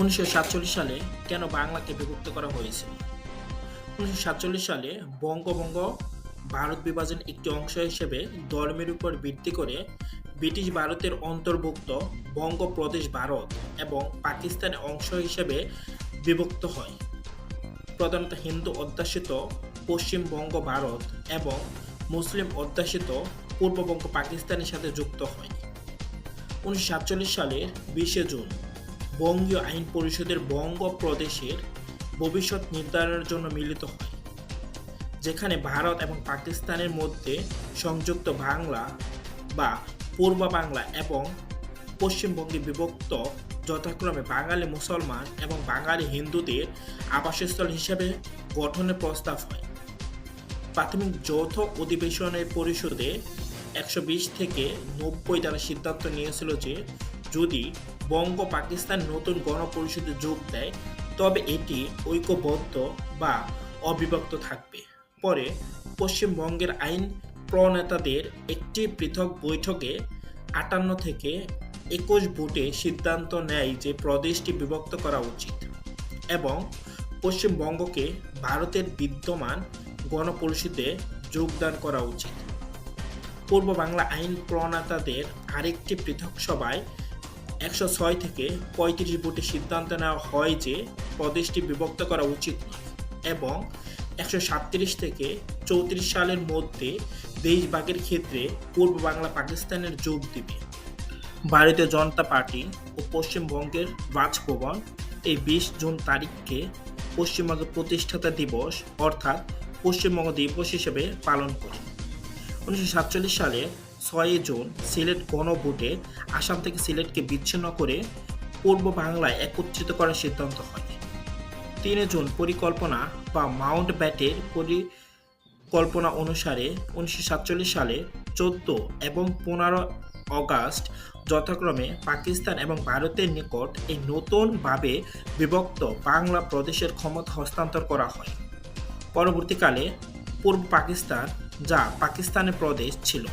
উনিশশো সাতচল্লিশ সালে কেন বাংলাকে বিভক্ত করা হয়েছিল উনিশশো সালে বঙ্গভঙ্গ ভারত বিভাজন একটি অংশ হিসেবে ধর্মের উপর ভিত্তি করে ব্রিটিশ ভারতের অন্তর্ভুক্ত বঙ্গপ্রদেশ ভারত এবং পাকিস্তানের অংশ হিসেবে বিভক্ত হয়। প্রধানত হিন্দু অধ্যাসিত পশ্চিমবঙ্গ ভারত এবং মুসলিম অধ্যাসিত পূর্ববঙ্গ পাকিস্তানের সাথে যুক্ত হয়। উনিশশো সাতচল্লিশ সালের বিশে জুন বঙ্গীয় আইন পরিষদের বঙ্গ প্রদেশের ভবিষ্যৎ নির্ধারণের জন্য মিলিত হয়, যেখানে ভারত এবং পাকিস্তানের মধ্যে সংযুক্ত বাংলা বা পূর্ব বাংলা এবং পশ্চিমবঙ্গে বিভক্ত যথাক্রমে বাঙালি মুসলমান এবং বাঙালি হিন্দুদের আবাসস্থল হিসেবে গঠনের প্রস্তাব হয়। প্রাথমিক যৌথ অধিবেশনের পরিষদে একশো বিশ থেকে নব্বই দ্বারা সিদ্ধান্ত নিয়েছিল যে যদি বঙ্গ পাকিস্তান নতুন গণপরিষদে যোগ দেয়, তবে এটি ঐক্যবদ্ধ বা অবিভক্ত থাকবে। পরে পশ্চিমবঙ্গের আইন প্রণেতাদের একটি পৃথক বৈঠকে আটান্ন থেকে একুশ ভোটে সিদ্ধান্ত নেয় যে প্রদেশটি বিভক্ত করা উচিত এবং পশ্চিমবঙ্গকে ভারতের বিদ্যমান গণপরিষদে যোগদান করা উচিত। পূর্ব বাংলা আইন প্রণেতাদের আরেকটি পৃথক সভায় একশো ছয় থেকে পঁয়ত্রিশ ভোটে সিদ্ধান্ত নেওয়া হয় যে প্রদেশটি বিভক্ত করা উচিত নয় এবং একশো সাতত্রিশ থেকে চৌত্রিশ সালের মধ্যে দেশভাগের ক্ষেত্রে পূর্ব বাংলা পাকিস্তানের যোগ দিবে। ভারতীয় জনতা পার্টি ও পশ্চিমবঙ্গের রাজভবন এই বিশ জুন তারিখকে পশ্চিমবঙ্গের প্রতিষ্ঠাতা দিবস অর্থাৎ পশ্চিমবঙ্গ দিবস হিসেবে পালন করে। উনিশশো সাতচল্লিশ সালে ছয়ই জুন সিলেট গণভোটে আসাম থেকে সিলেটকে বিচ্ছিন্ন করে পূর্ব বাংলায় একত্রিত করার সিদ্ধান্ত হয়। তিন জুন পরিকল্পনা বা মাউন্ট ব্যাটের পরিকল্পনা অনুসারে উনিশশো সাতচল্লিশ সালে চোদ্দ এবং পনেরো অগাস্ট যথাক্রমে পাকিস্তান এবং ভারতের নিকট এই নতুনভাবে বিভক্ত বাংলা প্রদেশের ক্ষমতা হস্তান্তর করা হয়। পরবর্তীকালে পূর্ব পাকিস্তান যা পাকিস্তানের প্রদেশ ছিল।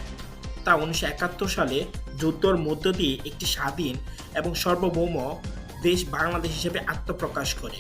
তা উনিশশো একাত্তর সালে যুদ্ধর মধ্য দিয়ে একটি স্বাধীন এবং সর্বভৌম দেশ বাংলাদেশ হিসেবে আত্মপ্রকাশ করে।